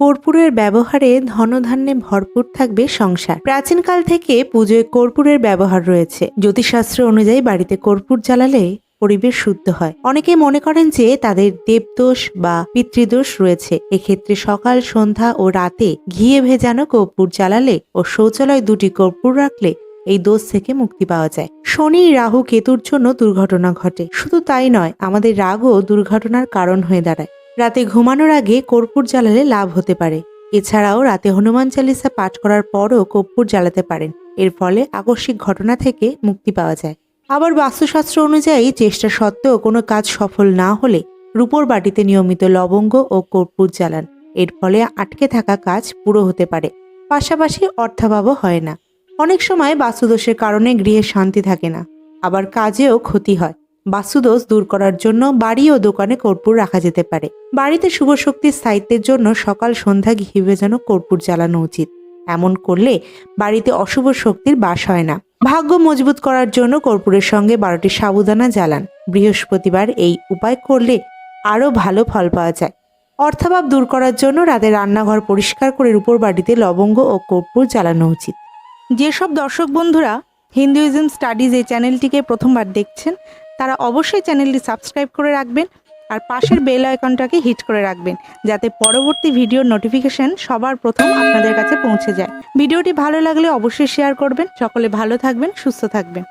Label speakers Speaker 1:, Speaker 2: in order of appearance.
Speaker 1: কর্পূরের ব্যবহারে ধনধান্যে ভরপুর থাকবে সংসার। প্রাচীনকাল থেকে পুজোয় কর্পূরের ব্যবহার রয়েছে। জ্যোতিষশাস্ত্র অনুযায়ী বাড়িতে কর্পূর জ্বালালে পরিবেশ শুদ্ধ হয়। অনেকে মনে করেন যে তাদের দেবদোষ বা পিতৃদোষ রয়েছে। এক্ষেত্রে সকাল, সন্ধ্যা ও রাতে ঘিয়ে ভেজানো কর্পূর জ্বালালে ও শৌচালয় দুটি কর্পূর রাখলে এই দোষ থেকে মুক্তি পাওয়া যায়। শনি, রাহু, কেতুর জন্য দুর্ঘটনা ঘটে। শুধু তাই নয়, আমাদের রাগও দুর্ঘটনার কারণ হয়ে দাঁড়ায়। রাতে ঘুমানোর আগে কর্পূর জ্বালালে লাভ হতে পারে। এছাড়াও রাতে হনুমান চালিসা পাঠ করার পরও কর্পূর জ্বালাতে পারেন। এর ফলে আকস্মিক ঘটনা থেকে মুক্তি পাওয়া যায়। আবার বাস্তুশাস্ত্র অনুযায়ী চেষ্টা সত্ত্বেও কোনো কাজ সফল না হলে রূপোর বাটিতে নিয়মিত লবঙ্গ ও কর্পূর জ্বালান। এর ফলে আটকে থাকা কাজ পুরো হতে পারে। পাশাপাশি অর্থাভাবও হয় না। অনেক সময় বাস্তুদোষের কারণে গৃহে শান্তি থাকে না। আবার কাজেও ক্ষতি হয়। বাস্তুদোষ দূর করার জন্য বাড়ি ও দোকানে কর্পূর রাখা যেতে পারে। বাড়িতে শুভ শক্তির স্থায়িত্বের জন্য সকাল সন্ধ্যা ঘি ভেজানো কর্পূর জ্বালানো উচিত। এমন করলে বাড়িতে অশুভ শক্তির বাস হয় না। ভাগ্য মজবুত করার জন্য কর্পূরের সঙ্গে বারোটি সাবুদানা জ্বালান। বৃহস্পতিবার এই উপায় করলে আরও ভালো ফল পাওয়া যায়। অর্থাভাব দূর করার জন্য রাতে রান্নাঘর পরিষ্কার করে রূপোর বাটিতে লবঙ্গ ও কর্পূর জ্বালানো উচিত।
Speaker 2: যেসব দর্শক বন্ধুরা হিন্দুইজম স্টাডিজ এই চ্যানেলটিকে প্রথমবার দেখছেন, তারা অবশ্যই চ্যানেলটি সাবস্ক্রাইব করে রাখবেন আর পাশের বেল আইকনটাকে হিট করে রাখবেন, যাতে পরবর্তী ভিডিওর নোটিফিকেশন সবার প্রথম আপনাদের কাছে পৌঁছে যায়। ভিডিওটি ভালো লাগলে অবশ্যই শেয়ার করবেন। সকলে ভালো থাকবেন, সুস্থ থাকবেন।